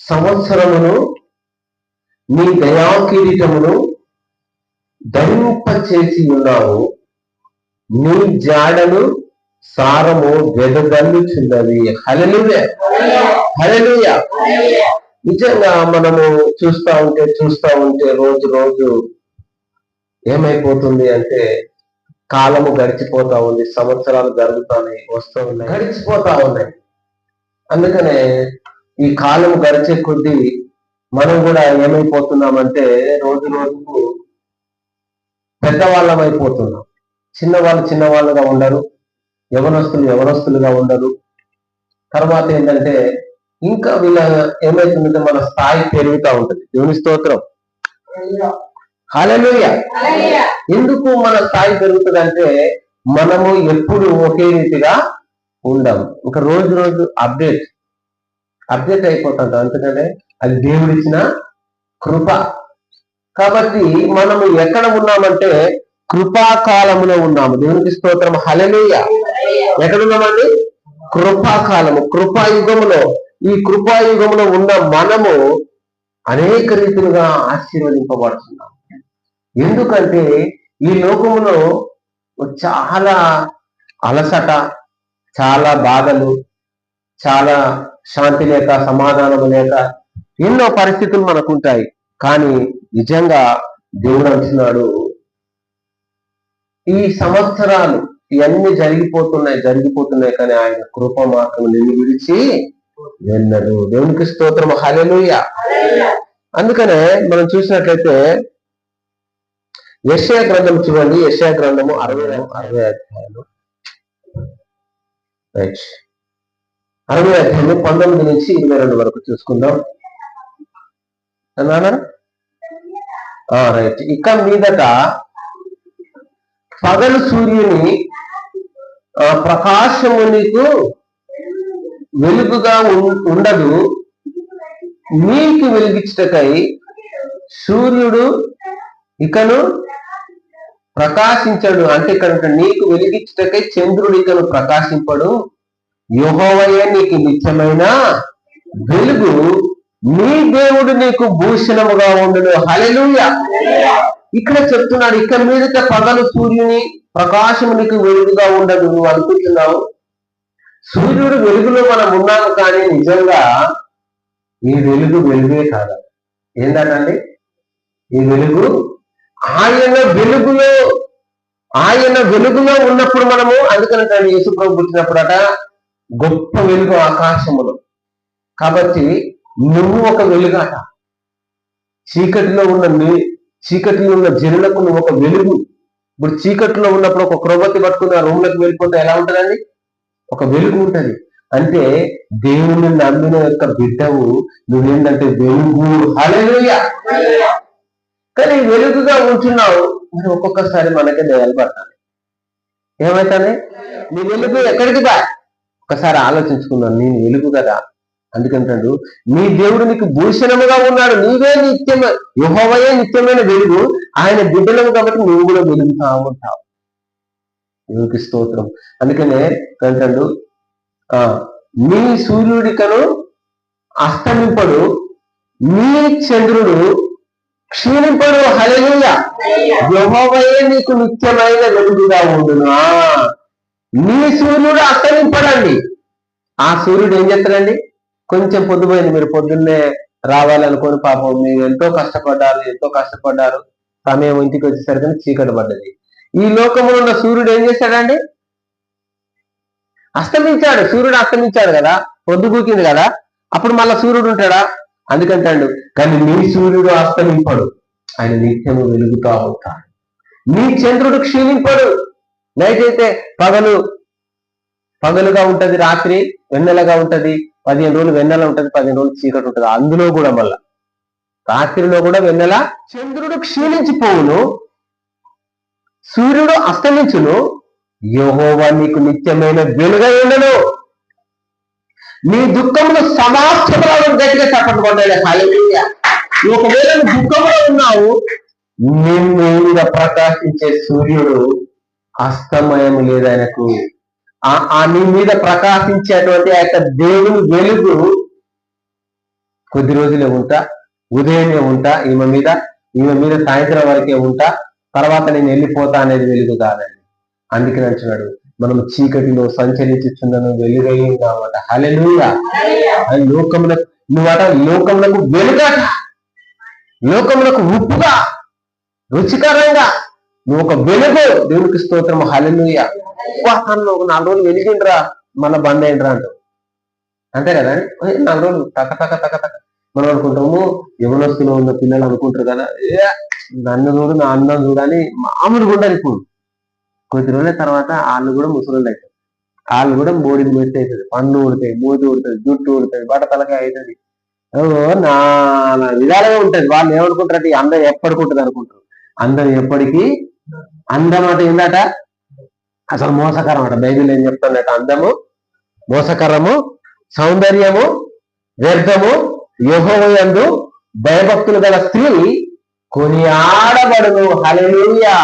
సంవత్సరమును నీ దయా కిరీటమును ధరింప చేసి ఉన్నావు నీ జాడను సారము వెదగల్లుచున్నది హలలుయ హలలుయ నిజంగా మనము చూస్తా ఉంటే చూస్తా ఉంటే రోజు రోజు ఏమైపోతుంది అంటే కాలము గడిచిపోతా ఉంది సంవత్సరాలు జరుగుతున్నాయి వస్తూ ఉన్నాయి. గడిచిపోతా ఉన్నాయి. అందుకనే ఈ కాలం గడిచే కొద్దీ మనం కూడా ఏమైపోతున్నామంటే రోజు రోజుకు పెద్దవాళ్ళం అయిపోతున్నాం చిన్నవాళ్ళు చిన్నవాళ్ళుగా ఉండరు. యవనస్తులు యవనస్తులుగా ఉండరు. తర్వాత ఏంటంటే ఇంకా వీళ్ళ ఏమైతుందంటే మన స్థాయి పెరుగుతూ ఉంటుంది. దేవుని స్తోత్రం. హల్లెలూయ. ఎందుకు మన స్థాయి పెరుగుతుందంటే మనము ఎప్పుడు ఒకే రీతిగా ఉండం. ఇంకా రోజు రోజు అప్డేట్. అప్డేట్ అయిపోతుంటాం ఎందుకంటే అది దేవుడిచ్చిన కృప. కాబట్టి మనము ఎక్కడ ఉన్నామంటే కృపాకాలములో ఉన్నాము. దేవునికి స్తోత్రం. హలనీయ ఎక్కడ ఉన్నామండి? కృపాకాలము. కృపాయుగములో. ఈ కృపాయుగములో ఉన్న మనము అనేక రీతిలుగా ఆశీర్వదింపబడుతున్నాం. ఎందుకంటే ఈ లోకములో చాలా అలసట చాలా బాధలు చాలా శాంతి లేక సమాధానం లేక ఎన్నో పరిస్థితులు మనకు ఉంటాయి కానీ నిజంగా దేవుడు అంటున్నాడు ఈ సంవత్సరాలు ఇవన్నీ జరిగిపోతున్నాయి జరిగిపోతున్నాయి కానీ ఆయన కృప మాత్రం నిన్ను విడిచి వెళ్ళడు. దేవునికి స్తోత్రం హలెలుయ అందుకనే మనం చూసినట్లయితే యశయ గ్రంథం చూడండి. యశ్యా గ్రంథము అరవై అరవై అధ్యాయులు రైట్. అరవై అధ్యాయము పంతొమ్మిది నుంచి ఇరవై రెండు వరకు చూసుకుందాం. అన్నానా? రైట్. ఇక మీదట పగలు సూర్యుని ఆ, ప్రకాశము నీకు వెలుగుగా ఉం- ఉండదు. నీకు వెలిగించటకై సూర్యుడు ఇకను ప్రకాశించడు. అంటే కనుక నీకు వెలిగించటకై చంద్రుడు ఇకను ప్రకాశింపడు. యుహోవయే నీకు నిత్యమైన వెలుగు? నీ దేవుడు నీకు భూషణముగా ఉండును. హలెలుయ ఇక్కడ చెప్తున్నాడు ఇక్కడ మీదట పగలు సూర్యుని ప్రకాశము నీకు వెలుగుగా ఉండదు నువ్వు అనుకుంటున్నావు? సూర్యుడు వెలుగులో మనం ఉన్నాము కానీ నిజంగా ఈ వెలుగు వెలుగే కాదు. ఏంటండి ఈ వెలుగు ఆయన వెలుగులో ఆయన వెలుగులో ఉన్నప్పుడు మనము అందుకని యేసు ప్రభు పుట్టినప్పుడట గొప్ప వెలుగు ఆకాశములో. కాబట్టి నువ్వు ఒక వెలుగాట. చీకటిలో ఉన్న నీ- చీకటిలో ఉన్న జనులకు నువ్వు ఒక వెలుగు. ఇప్పుడు చీకటిలో ఉన్నప్పుడు ఒక క్రొవ్వతి పట్టుకుని ఆ రూమ్ వెళ్ళిపోతే ఎలా ఉంటుందండి? ఒక వెలుగు ఉంటుంది. అంటే దేవుని నమ్మిన యొక్క బిడ్డవు నువ్వేంటంటే వెలుగు హల్లెలూయా! కానీ వెలుగుగా ఉంటున్నావు మరి ఒక్కొక్కసారి మనకే దయాలు పడతాను ఏమవుతానే నీ వెలుగు ఎక్కడికి బా ఒకసారి ఆలోచించుకున్నాను నేను వెలుగు కదా? అందుకంటాడు నీ దేవుడు నీకు భూషణముగా ఉన్నాడు నీవే నిత్యమ యుహోవయే నిత్యమైన వెలుగు ఆయన బిడ్డలము కాబట్టి నువ్వు కూడా వెలుగుతా ఉంటావు. దేవునికి స్తోత్రం. అందుకనే అంటాడు ఆ నీ సూర్యుడికను అస్తమింపడు నీ చంద్రుడు క్షీణింపడు. హలెలుయ యెహోవాయే నీకు నిత్యమైన వెలుగుగా ఉండును. మీ సూర్యుడు అస్తమింపడండి. ఆ సూర్యుడు ఏం చేస్తాడండి? కొంచెం పొద్దుపోయింది మీరు పొద్దున్నే రావాలనుకొని పాపం మీరు ఎంతో కష్టపడ్డారు ఎంతో కష్టపడ్డారు. సమయం ఇంటికి వచ్చేసరికి చీకటి పడ్డది. ఈ లోకంలో ఉన్న సూర్యుడు ఏం చేశాడండి అస్తమించాడు. సూర్యుడు అస్తమించాడు కదా? పొద్దుకూకింది కదా? అప్పుడు మళ్ళా సూర్యుడు ఉంటాడా? అందుకంటాడు కానీ నీ సూర్యుడు అస్తమింపడు. ఆయన నిత్యము వెలుగుతా ఉంటాడు. నీ చంద్రుడు క్షీణింపడు. నైట్ అయితే పగలు పగలుగా ఉంటది రాత్రి వెన్నెలగా ఉంటది పదిహేను రోజులు వెన్నెల ఉంటది పదిహేను రోజులు చీకటి ఉంటది. అందులో కూడా మళ్ళా. రాత్రిలో కూడా వెన్నెల చంద్రుడు క్షీణించిపోవును. సూర్యుడు అస్తమించును. యహోవా నీకు నిత్యమైన వెలుగై ఉండను. నీ దుఃఖంలో సమాప్తములను గట్టిగా చెప్పండి కొన్నాడు ఒకవేళ దుఃఖంలో ఉన్నావు నిన్ను మీద ప్రకాశించే సూర్యుడు అస్తమయం లేదు ఆయనకు ఆ- నీ మీద ప్రకాశించేటువంటి ఆ యొక్క దేవుని వెలుగు కొద్ది రోజులే ఉంటా ఉదయమే ఉంటా ఈమె మీద ఈమె మీద సాయంత్రం వరకే ఉంటా తర్వాత నేను వెళ్ళిపోతా అనేది వెలుగు కాదండి. అందుకని అంటున్నాడు మనం చీకటిలో సంచరించుచున్నాను వెలుగైందామట హలెలుయా అది లోకములకు నువ్వట లోకములకు వెలుగట. లోకములకు ఉప్పుగా రుచికరంగా నువ్వు ఒక వెలుగు. దేవునికి స్తోత్రం హలెలుయ వాహనంలో ఒక నాలుగు రోజులు వెలిగిండ్రా. మన బంద్ అయిండ్రా అంటావు. అంతే కదా? నాలుగు రోజులు తక తక తక తక. మనం అనుకుంటాము యవనస్తులో ఉన్న పిల్లలు అనుకుంటారు కదా. ఏ నన్ను చూడు నా అన్నం చూడని మామూలుగా ఉండదు ఇప్పుడు కొద్ది రోజుల తర్వాత వాళ్ళు కూడా ముసలు అవుతారు వాళ్ళు కూడా బోడిని మెత్తి అవుతుంది పండ్లు ఊడుతాయి మోతి ఊడుతుంది జుట్టు ఊడుతుంది బట్ట తలకాయ అవుతుంది ఓ నా విధాలుగా ఉంటది. వాళ్ళు ఏమనుకుంటారు అందరు ఎప్పటికి అనుకుంటారు. అందరు ఎప్పటికీ అందం అంటే ఏందట? అసలు మోసకరం అట బైబిల్ ఏం చెప్తుందట? అందము మోసకరము సౌందర్యము వ్యర్థము యహోవయందు భయభక్తులు గల స్త్రీ కొని ఆడబడును హలెలూయా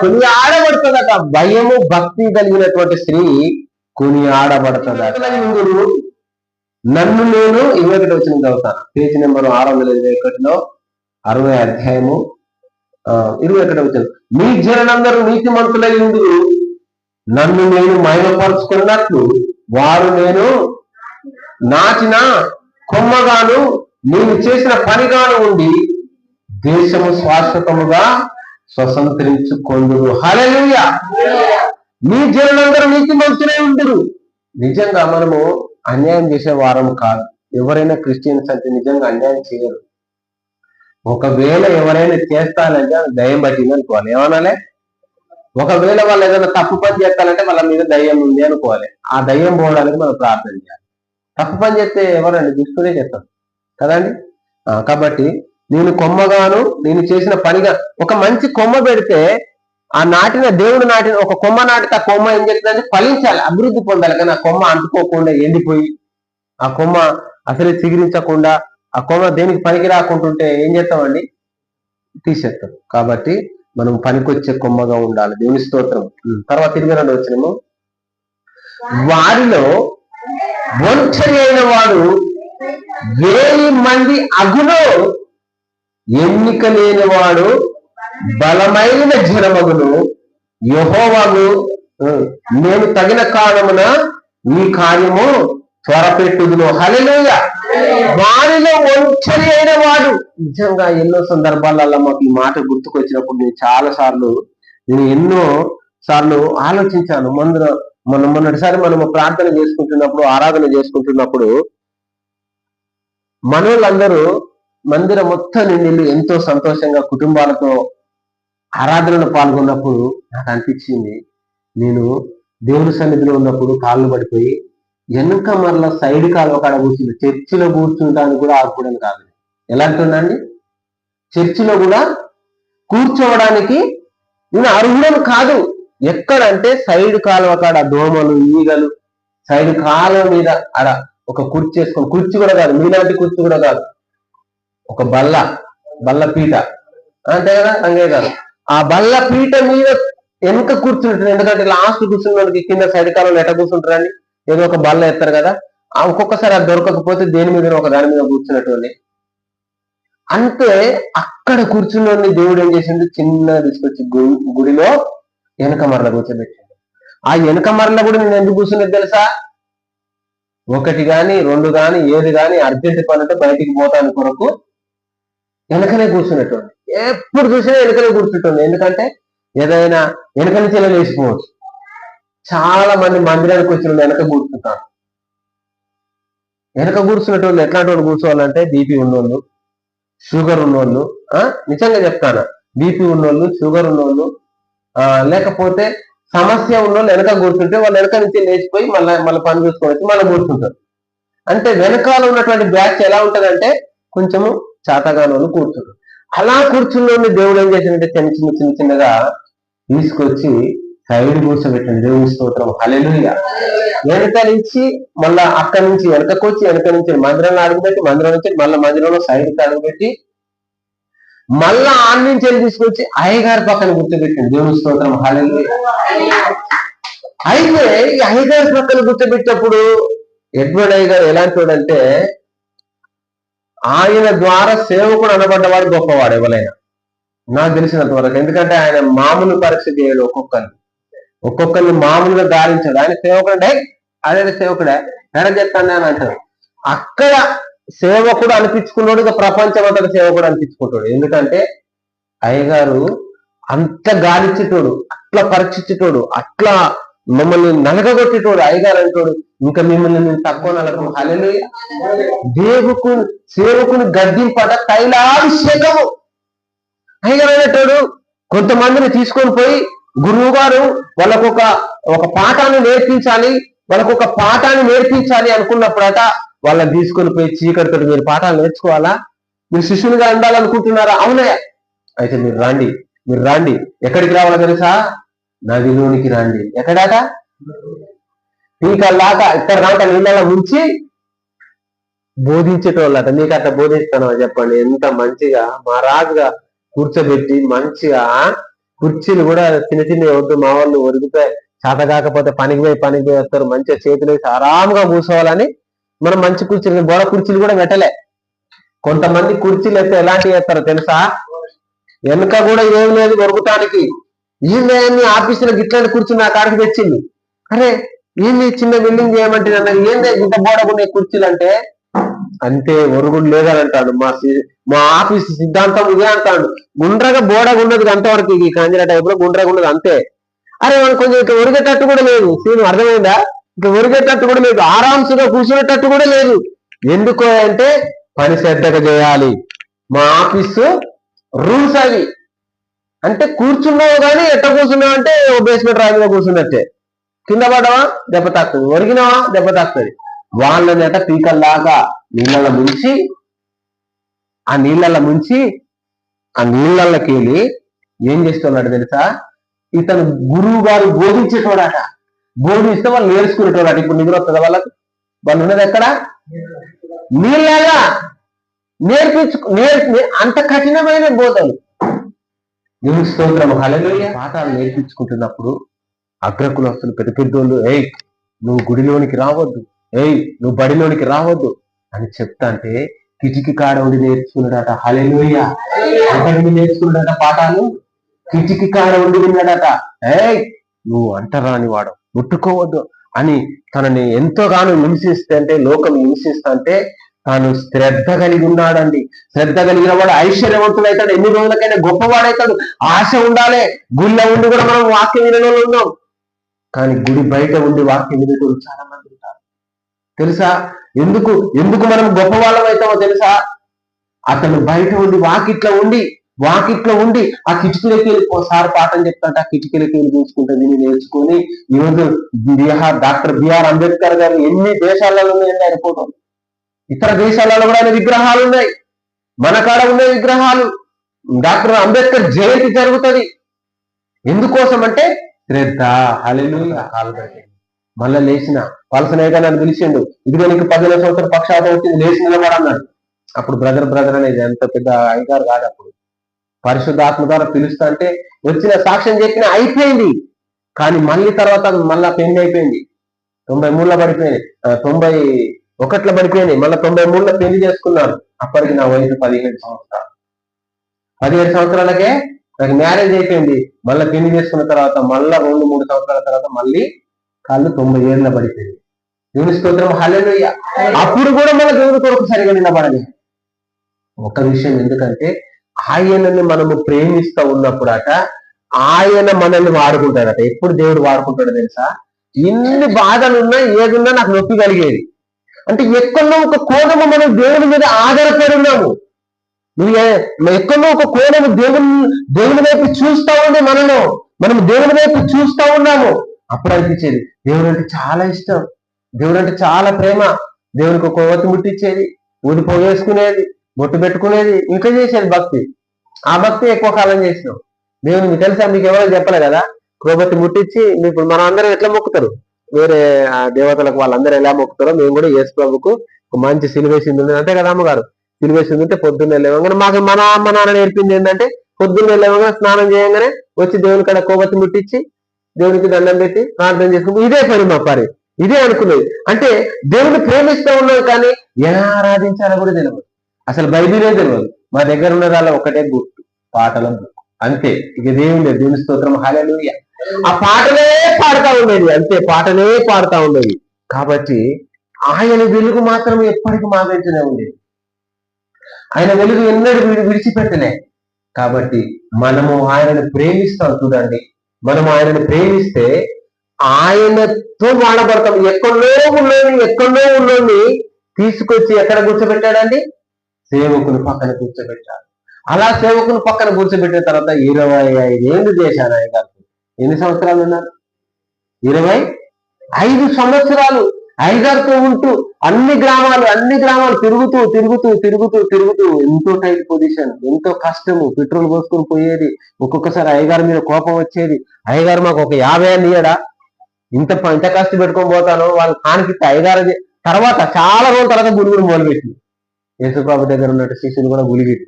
కొని ఆడబడుతుందట భయము భక్తి కలిగినటువంటి స్త్రీ కొని ఆడబడుతుందట నన్ను నేను ఇరవై ఒకటి వచ్చిన చదువుతాను. పేజీ నెంబర్ ఆరు వందల ఇరవై ఒకటిలో అరవై అధ్యాయము ఇరవై ఒకటి వచ్చారు మీ జనందరూ నీతిమంతులై ఉండు. నన్ను నేను మహిమపరుచుకున్నట్లు వారు నేను నాటిన కొమ్మగాను నేను చేసిన పనిగాను ఉండి దేశము శాశ్వతముగా స్వతంత్రించుకొందు హలలుయ మీ జనులందరూ నీతి మంచులే ఉందరు నిజంగా మనము అన్యాయం చేసే వారం కాదు. ఎవరైనా క్రిస్టియన్స్ అంటే నిజంగా అన్యాయం చేయరు. ఒకవేళ ఎవరైనా చేస్తానంటే దయ్యం పట్టింది అనుకోవాలి. ఏమనాలి? ఒకవేళ వాళ్ళు ఏదైనా తప్పు పని చేస్తారంటే వాళ్ళ మీద దయ్యం ఉంది అనుకోవాలి. ఆ దయ్యం పోవడానికి మనం ప్రార్థన చేయాలి. తప్పు పని చేస్తే ఎవరండి? తీసుకునే చేస్తాం కదండి ఆ, కాబట్టి నేను కొమ్మగాను నేను చేసిన పనిగా ఒక మంచి కొమ్మ పెడితే ఆ నాటిన దేవుడు నాటిన ఒక కొమ్మ నాటితే ఆ కొమ్మ ఏం చేస్తుందంటే ఫలించాలి అభివృద్ధి పొందాలి. కానీ ఆ కొమ్మ అంటుకోకుండా ఎండిపోయి ఆ కొమ్మ అసలు చిగురించకుండా ఆ కొమ్మ దేనికి పనికి రాకుంటుంటే ఏం చేస్తామండి? తీసేస్తాం. కాబట్టి మనం పనికొచ్చే కొమ్మగా ఉండాలి. దేవుని స్తోత్రం. తర్వాత ఇరవై రెండు వచ్చినము వారిలో ఒంటరి అయిన వాడు వేయి మంది అగులో ఎన్నిక లేని వాడు బలమైన జనమగును యహోవాను నేను తగిన కాలమున ఈ కార్యము త్వరపెట్టుదును. హల్లెలూయా. వారిలో ఒంటరి అయిన వాడు నిజంగా ఎన్నో సందర్భాలలో మాకు ఈ మాట గుర్తుకొచ్చినప్పుడు నేను చాలా సార్లు నేను ఎన్నో సార్లు ఆలోచించాను. ముందు మొన్న మొన్నటిసారి మనము ప్రార్థన చేసుకుంటున్నప్పుడు ఆరాధన చేసుకుంటున్నప్పుడు మనోళ్ళందరూ మందిరం మొత్తం నిండి ఎంతో సంతోషంగా కుటుంబాలతో ఆరాధనలో పాల్గొన్నప్పుడు నాకు అనిపించింది. నేను దేవుని సన్నిధిలో ఉన్నప్పుడు కాళ్ళు పడిపోయి వెనుక మరల సైడ్ కాలు కాడ కూర్చుంది. చర్చిలో కూర్చుంటానికి కూడా ఆగుకోవడం కాదు. ఎలా అంటుందండి? చర్చిలో కూడా కూర్చోవడానికి నేను అర్హుడను కాదు. ఎక్కడంటే సైడ్ కాలువ కాడ దోమలు ఈగలు సైడ్ కాలువ మీద అడ ఒక కుర్చీ వేసుకొని కుర్చీ కూడా కాదు మీలాంటి కుర్చీ కూడా కాదు. ఒక బల్ల బల్ల పీట. అంతే కదా రంగయ్య గారు? ఆ బల్ల పీట మీద వెనక కూర్చుంటారు ఎందుకంటే లాస్ట్ కూర్చున్న వాళ్ళకి కింద సైడ్ కాలంలో ఎట్ట కూర్చుంటారని ఏదో ఒక బల్ల ఎత్తారు కదా ఆ ఒక్కొక్కసారి అది దొరకకపోతే దేని మీద ఒక దాని మీద కూర్చున్నటువంటి అంటే అక్కడ కూర్చున్నోడిని దేవుడు ఏం చేసిండు? చిన్న తీసుకొచ్చి గుడిలో వెనక మరల కూర్చోబెట్టిండు. ఆ వెనక మరల కూడా నేను ఎందుకు కూర్చున్నది తెలుసా? ఒకటి గాని రెండు గాని ఏది గాని అర్జెంట్ పని బయటికి పోతాను కొరకు వెనకనే కూర్చున్నట్టు ఎప్పుడు చూసినా వెనకనే కూర్చుంటుంది ఎందుకంటే ఏదైనా వెనక నుంచి లేచిపోవచ్చు. చాలా మంది మందిరానికి వచ్చిన వాళ్ళు వెనక కూర్చుంటారు. వెనక కూర్చున్నట్టు వాళ్ళు ఎట్లాంటి వాళ్ళు కూర్చోవాలంటే బీపీ ఉన్నోళ్ళు షుగర్ ఉన్నోళ్ళు ఆ? నిజంగా చెప్తాను? బీపీ ఉన్నోళ్ళు షుగర్ ఉన్నోళ్ళు ఆ లేకపోతే సమస్య ఉన్నోళ్ళు వెనక కూర్చుంటే వాళ్ళు వెనక నుంచి లేచిపోయి మళ్ళీ మళ్ళీ పని చూసుకొని వచ్చి మళ్ళీ కూర్చుంటారు. అంటే వెనకాల ఉన్నటువంటి బ్యాచ్ ఎలా ఉంటుందంటే కొంచెము చాతగానోళ్ళు వాళ్ళు కూర్చుంటారు. అలా కూర్చున్నోళ్ళు దేవుడు ఏం చేసినట్టే చిన్న చిన్న చిన్న చిన్నగా తీసుకొచ్చి సైడ్ కూర్చోబెట్టండి దేవుని స్తోత్రం హల్లెలూయా. వెనక నుంచి మళ్ళా అక్కడి నుంచి వెనకకు వచ్చి వెనక నుంచి మందిరంలో అడుగుపెట్టి మందిరం నుంచి మళ్ళీ మందిరంలో సైడ్కి అడుగుపెట్టి మళ్ళా ఆన్ నుంచి వెళ్ళి తీసుకొచ్చి అయ్యగారి పక్కన గుర్తుపెట్టింది దేవుని స్తోత్రం. హల్లెలూయా. అయితే ఈ అయ్యగారి పక్కన గుర్తుపెట్టినప్పుడు ఎడ్వర్డ్ అయ్య గారు ఎలాంటి వాడంటే ఆయన ద్వారా సేవకుడు అనబడ్డవాడు గొప్పవాడు ఎవరైనా. నాకు తెలిసినంత వరకు ఎందుకంటే ఆయన మామూలు పరీక్ష చేయడు ఒక్కొక్కరిని ఒక్కొక్కరిని మామూలుగా గాలించాడు ఆయన సేవకుడే అంటే అదే సేవకుడే. ఎడ చెప్తాను అని అంటారు అక్కడ సేవకుడు అనిపించుకున్నాడు ఇక ప్రపంచం అంతటి సేవకుడు అనిపించుకుంటాడు. ఎందుకంటే అయ్యగారు అంత గాలిచ్చేటోడు అట్లా పరీక్షించేటోడు అట్లా మమ్మల్ని నలగగొట్టేటోడు అయ్యగారు అంటాడు ఇంకా మిమ్మల్ని నేను తక్కువ నలగం హలే దేవుకు సేవకుని గద్దింపట తైలాభిషేకము. అయ్యగారు అనేటోడు కొంతమందిని తీసుకొని పోయి గురువు గారు వాళ్ళకు ఒక ఒక పాఠాన్ని నేర్పించాలి వాళ్ళకు ఒక పాఠాన్ని నేర్పించాలి అనుకున్నప్పుడట వాళ్ళని తీసుకొని పోయి చీకటితో మీరు పాఠాలు నేర్చుకోవాలా? మీరు శిష్యునిగా ఉండాలనుకుంటున్నారా? అవునే. అయితే మీరు రాండి మీరు రాండి. ఎక్కడికి రావాలో తెలుసా? నదిలోనికి రండి. ఎక్కడాట? పీకల్లాక ఇక్కడ దాకా నీళ్ళలో ముంచి బోధించేటోళ్ళట. నీకు అట్లా బోధిస్తాను చెప్పండి. ఎంత మంచిగా మా రాజుగా కూర్చోబెట్టి మంచిగా కుర్చీలు కూడా చిన్న చిన్న వద్దు మా వాళ్ళు ఒరిగిపోయి చేత కాకపోతే పనికి పోయి పనికి పోయి వస్తారు. మంచిగా చేతులు వేసి ఆరాముగా కూర్చోవాలని మనం మంచి కుర్చీలు గోడ కుర్చీలు కూడా పెట్టలే కొంతమంది కుర్చీలు అయితే ఎలాంటివి వేస్తారో తెలుసా? వెనుక కూడా ఏం లేదు దొరుకుతానికి ఈమె ఆఫీసులో గిట్లాంటి కుర్చీ నా కాడికి తెచ్చింది. అరే ఈమె చిన్న బిల్డింగ్ చేయమంటే నన్ను ఇంత ఇంత బోడగునే కుర్చీలు అంటే? అంతే ఒరుగుడు లేదని అంటాడు మా మా ఆఫీస్ సిద్ధాంతం ఇదే అంటాడు. గుండ్రగా బోడగా ఉన్నది అంతవరకు ఈ కాంజరా టైప్లో గుండ్రగా ఉన్నది అంతే. అరే మనం కొంచెం ఇక ఒరిగేటట్టు కూడా లేదు. సీన్ అర్థమైందా? ఇక ఒరిగేటట్టు కూడా లేదు. ఆరాంసుగా కూర్చునేటట్టు కూడా లేదు. ఎందుకు అంటే పని శ్రద్ధగా చేయాలి. మా ఆఫీసు రూల్స్ అవి. అంటే కూర్చున్నావు కానీ ఎట్ట కూర్చున్నావు అంటే బేస్మెంట్ రాయిలో కూర్చున్నట్టే. కింద పడవా దెబ్బ తాకుతుంది ఒరిగినావా? దెబ్బ తాకుతుంది వాళ్ళని అట పీకల్లాగా నీళ్ళలో ముంచి ఆ నీళ్ళలో ముంచి ఆ నీళ్ళకి వెళ్ళి ఏం చేస్తున్నాడు తెలుసా? ఇతను గురువు గారు బోధించేటోడట. బోధిస్తే వాళ్ళు నేర్చుకునేటోడట. ఇప్పుడు నిద్ర వస్తుంది వాళ్ళకు? వాళ్ళు ఉన్నది ఎక్కడ? నీళ్ళగా నేర్పించు నేర్పి అంత కఠినమైన బోధలు. దేవుని స్తోత్రం హల్లెలూయా. పాఠాలు నేర్పించుకుంటున్నప్పుడు అగ్రకులస్తులు పెద్ద పెద్దోళ్ళు ఏయ్ నువ్వు గుడిలోనికి రావద్దు. ఏయ్ నువ్వు బడిలోనికి రావద్దు అని చెప్తా అంటే కిటికీ కాడ ఉండి నేర్చుకున్నాడట. హలెలుయ ఎక్కడి నేర్చుకున్నాడట పాఠాలు? కిటికీ కాడ ఉండి విన్నాడట. ఏయ్ నువ్వు అంటరాని వాడు. ముట్టుకోవద్దు అని తనని ఎంతోగానో హింసిస్తే అంటే లోకం హింసిస్తా అంటే తాను శ్రద్ధ కలిగి ఉన్నాడండి. శ్రద్ధ కలిగిన వాడు ఐశ్వర్యవంతుడైతాడు. ఎన్ని రోజులకైనా గొప్పవాడైతాడు. ఆశ ఉండాలి. గుళ్ళ ఉండి కూడా మనం వాక్యం వినలో ఉన్నాం. కానీ గుడి బయట ఉండి వాక్యం వినేటోళ్ళు చాలా మంది తెలుసా? ఎందుకు? ఎందుకు మనం గొప్ప వాళ్ళం అవుతామో తెలుసా? అతను బయట ఉండి వాకిట్లో ఉండి వాకిట్లో ఉండి ఆ కిటికీలకి వెళ్ళి ఓసారి పాఠం చెప్తాంటే ఆ కిటికీలకి వెళ్ళి చూసుకుంటే విని నేర్చుకుని ఈరోజు బిహార్ డాక్టర్ బిఆర్ అంబేద్కర్ గారు ఎన్ని దేశాలలో ఉన్నాయండి ఆయన ఫోటో? ఇతర దేశాలలో కూడా ఆయన విగ్రహాలు ఉన్నాయి. మన కాడ ఉన్నాయి విగ్రహాలు. డాక్టర్ అంబేద్కర్ జయంతి జరుగుతుంది. ఎందుకోసం అంటే శ్రద్ధ. హలెలు కాలు మళ్ళా లేచిన పలసనేగా నన్ను పిలిచిండు ఇదిగో నీకు పదిహేను సంవత్సరం పక్షాతం వచ్చింది లేచి నిలబడన్నాడు అప్పుడు బ్రదర్ బ్రదర్ అనేది ఎంత పెద్ద అధికారు కాదు అప్పుడు. పరిశుద్ధాత్మ ద్వారా పిలుస్తా అంటే వచ్చిన సాక్ష్యం చెప్పిన అయిపోయింది. కానీ మళ్ళీ తర్వాత మళ్ళా పెళ్ళి అయిపోయింది. తొంభై మూడులో పడిపోయింది తొంభై ఒకట్లో పడిపోయింది మళ్ళీ తొంభై మూడులో పెళ్ళి చేసుకున్నాను. అప్పటికి నా వయసు పదిహేడు సంవత్సరాలు. పదిహేడు సంవత్సరాలకే నాకు మ్యారేజ్ అయిపోయింది. మళ్ళీ పెళ్ళి చేసుకున్న తర్వాత మళ్ళా రెండు మూడు సంవత్సరాల తర్వాత మళ్ళీ కాళ్ళు తొంభై ఏళ్ళ పడిపోయింది. దేవుని స్తోత్రం హల్లెలూయ. అప్పుడు కూడా మన దేవుని కొరకు సరిగా నిలబడలేదు ఒక విషయం ఎందుకంటే ఆయనని మనము ప్రేమిస్తూ ఉన్నప్పుడట ఆయన మనల్ని వాడుకుంటాడట. ఎప్పుడు దేవుడు వాడుకుంటాడో తెలుసా? ఎన్ని బాధలున్నా ఏదున్నా నాకు నొప్పి కలిగేది. అంటే ఎక్కడో ఒక కోణము మనం దేవుని మీద ఆధారపడి ఉన్నాము. నువ్వు ఎక్కడో ఒక కోణము దేవుని దేవుని వైపు చూస్తా ఉంది మనలో మనం దేవుని వైపు చూస్తా ఉన్నాము. అప్పుడు అనిపించేది దేవుడు అంటే చాలా ఇష్టం. దేవుడు అంటే చాలా ప్రేమ. దేవునికి ఒక కొవ్వొత్తి ముట్టించేది ఊది పోగేసుకునేది బొట్టు పెట్టుకునేది. ఇంకా చేసేది భక్తి. ఆ భక్తి ఎక్కువ కాలం చేసినాం. దేవుని మీకు తెలుసా? మీకు ఎవరో చెప్పలే కదా? కొవ్వొత్తి ముట్టించి ఇప్పుడు మనం అందరం ఎట్లా మొక్కుతారు? వేరే దేవతలకు వాళ్ళందరూ ఎలా మొక్కుతారో మేము కూడా యేసు ప్రభుకు ఒక మంచి సిలివేసింది ఉంది అంతే కదా అమ్మగారు? సిలివేసింది ఉంటే పొద్దున్నే లేవగానే మాకు మన అమ్మ నాన్న నేర్పింది ఏంటంటే పొద్దున్న లేవగానే స్నానం చేయగానే వచ్చి దేవుని కాడ కొవ్వొత్తి ముట్టించి దేవునికి దండం పెట్టి ప్రార్థన చేసుకుంటూ ఇదే పని మా పని. ఇదే అనుకునేది. అంటే దేవుని ప్రేమిస్తూ ఉన్నాం కానీ ఎలా ఆరాధించాలో కూడా తెలియదు అసలు బైబిలే తెలియదు మా దగ్గర ఉన్నదాల్లో ఒకటే గుర్తు పాటల అంతే. ఇక దేవుని దేవుని స్తోత్రం. హాలూయ ఆ పాటలే పాడుతా ఉండేది. అంతే. పాటలే పాడుతా ఉండేది. కాబట్టి ఆయన వెలుగు మాత్రం ఎప్పటికీ మా వెంటనే ఉండేది. ఆయన వెలుగు ఎన్నడూ విడిచిపెట్టలే. కాబట్టి మనము ఆయనను ప్రేమిస్తాం చూడండి. మనం ఆయనను ప్రేమిస్తే ఆయనతో వాడబడతాం ఎక్కడో ఉన్నోని ఎక్కడో ఉన్నోని తీసుకొచ్చి ఎక్కడ కూర్చోబెట్టాడండి? సేవకుని పక్కన కూర్చోబెట్టాడు. అలా సేవకుని పక్కన కూర్చోబెట్టిన తర్వాత ఇరవై ఐదేళ్ళు చేశాను ఆయన గారు ఎన్ని సంవత్సరాలు ఉన్నారు? ఇరవై ఐదు సంవత్సరాలు. హైదర్తో ఉంటూ అన్ని గ్రామాలు అన్ని గ్రామాలు తిరుగుతూ తిరుగుతూ తిరుగుతూ తిరుగుతూ ఎంతో టైట్ పొజిషన్ ఎంతో కష్టము పెట్రోల్ పోసుకొని పోయేది. ఒక్కొక్కసారి అయ్యగారి మీద కోపం వచ్చేది. అయ్యగారు మాకు ఒక యాభై అని ఇయ్యడా? ఇంత ఇంత కష్టం పెట్టుకొని పోతాను. వాళ్ళు కానికిస్తే అయ్యగారు అది- తర్వాత చాలా రోజుల తర్వాత గురుగురు మొదలుపెట్టింది యేసుప్రభు దగ్గర ఉన్నట్టు శిష్యులు కూడా గులిగిరు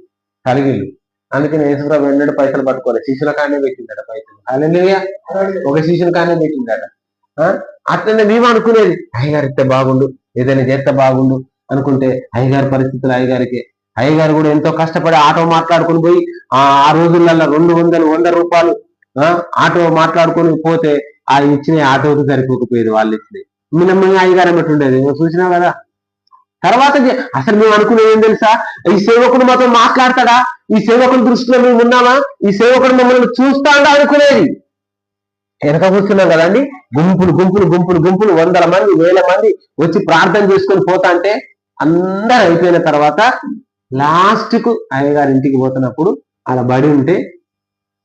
కలిగిళ్ళు. అందుకని యేసుప్రభు ఎన్నడూ పైసలు పట్టుకోలేదు శిష్యుల కానే పెట్టిందట పైసలు. హల్లెలూయా ఒక శిష్యుని కానే పెట్టిందట. అట్లనే మేము అనుకునేది అయ్యగారు ఇస్తే బాగుండు ఏదైనా చేస్తే బాగుండు అనుకుంటే అయ్యగారి పరిస్థితులు అయ్యగారికి. అయ్యగారు కూడా ఎంతో కష్టపడి ఆటో మాట్లాడుకొని పోయి ఆ ఆ రోజులలో రెండు వందలు వంద రూపాయలు ఆ, ఆటో మాట్లాడుకొని పోతే ఆ ఇచ్చిన ఆటోకి సరిపోకపోయేది వాళ్ళు ఇచ్చినవి మినమ్మ అయ్యగారు ఎమ్మటుండేది ఏమో చూసినా కదా. తర్వాత అసలు మేము అనుకునేది ఏం తెలుసా? ఈ సేవకుడు మాతో మాట్లాడతాడా? ఈ సేవకుని దృష్టిలో మేము ఉన్నామా? ఈ సేవకుడు మమ్మల్ని చూస్తాడా అనుకునేది. వెనక కూర్చున్నాం కదండి. గుంపులు గుంపులు గుంపులు గుంపులు. వందల మంది వేల మంది వచ్చి ప్రార్థన చేసుకొని పోతా అంటే అందరు అయిపోయిన తర్వాత లాస్ట్కు అయ్యగారి ఇంటికి పోతున్నప్పుడు అలా బడి ఉంటే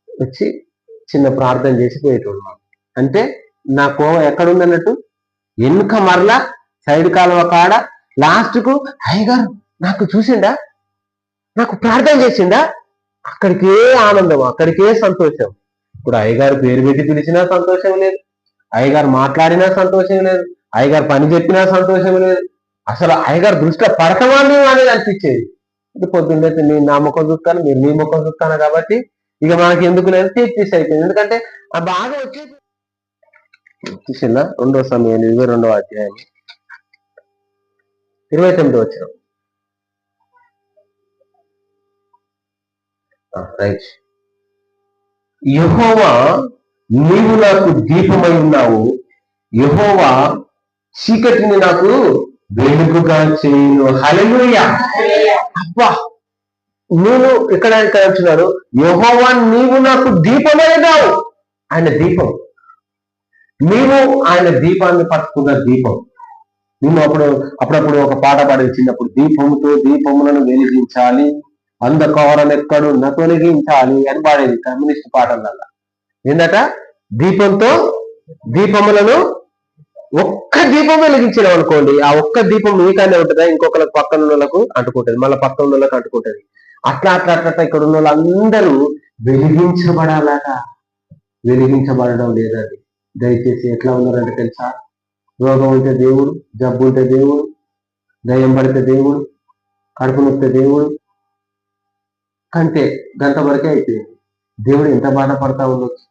వచ్చి చిన్న ప్రార్థన చేసి పోయేటోడు అంటే నా కోవ ఎక్కడుందన్నట్టు? వెనుక మరలా సైడ్ కాలువ కాడ లాస్ట్కు అయ్యగారు నాకు చూసిండా నాకు ప్రార్థన చేసిండా అక్కడికే ఆనందం అక్కడికే సంతోషం. ఇప్పుడు అయ్యగారు పేరు పెట్టి పిలిచినా సంతోషం లేదు. అయ్యగారు మాట్లాడినా సంతోషం లేదు. అయ్యగారు పని చెప్పినా సంతోషం లేదు. అసలు అయ్యగారు దృష్టిలో పడతామని అనేది అనిపించేది. ఇది పొద్దున్నే నేను నా ముఖం చూస్తాను మీరు మీ ముఖం చూస్తాను కాబట్టి ఇక మనకి ఎందుకు లేదు? తీర్చేసి అయిపోయింది. ఎందుకంటే ఆ బాగా వచ్చేది. చూసిందా రెండో సమయం ఇరవై రెండవ అధ్యాయం. ఇరవై తొమ్మిది వచ్చిన రైట్. యహోవా నీవు నాకు దీపమై ఉన్నావు. యహోవా చీకటిని నాకు వెలుగుగా చేయను. హల్లెలూయా. అబ్బా నేను ఇక్కడ ఇక్కడ అంటున్నాడు యహోవా నీవు నాకు దీపమై ఉన్నావు. ఆయన దీపం. నీవు ఆయన దీపాన్ని పట్టుకున్న దీపం. మేము అప్పుడు అప్పుడప్పుడు ఒక పాట పాడి చిన్నప్పుడు దీపముతో దీపములను వెలిగించాలి. అంధకారనెక్కడున్న తొలగించాలి అని పాడేది కమ్యూనిస్ట్ పాటలల్ల. ఏందట? దీపంతో దీపములను ఒక్క దీపం వెలిగించడం అనుకోండి ఆ ఒక్క దీపం మీకనే ఉంటుందా? ఇంకొకరికి పక్కన వాళ్ళకు అంటుకుంటది మళ్ళీ పక్కన ఉన్న వాళ్ళకి అంటుకుంటది. అట్లా అట్లా అట్లా అట్లా ఇక్కడ ఉన్న వాళ్ళందరూ వెలిగించబడాలట. వెలిగించబడడం లేదండి. దయచేసి ఎట్లా ఉన్నారంటే తెలుసా? రోగం ఉంటే దేవుడు జబ్బు ఉంటే దేవుడు దయ్యం పడితే దేవుడు కడుపు నొప్పితే దేవుడు అంతే గంట వరకే అయిపోయింది. దేవుడు ఎంత బాధపడతా ఉండొచ్చు?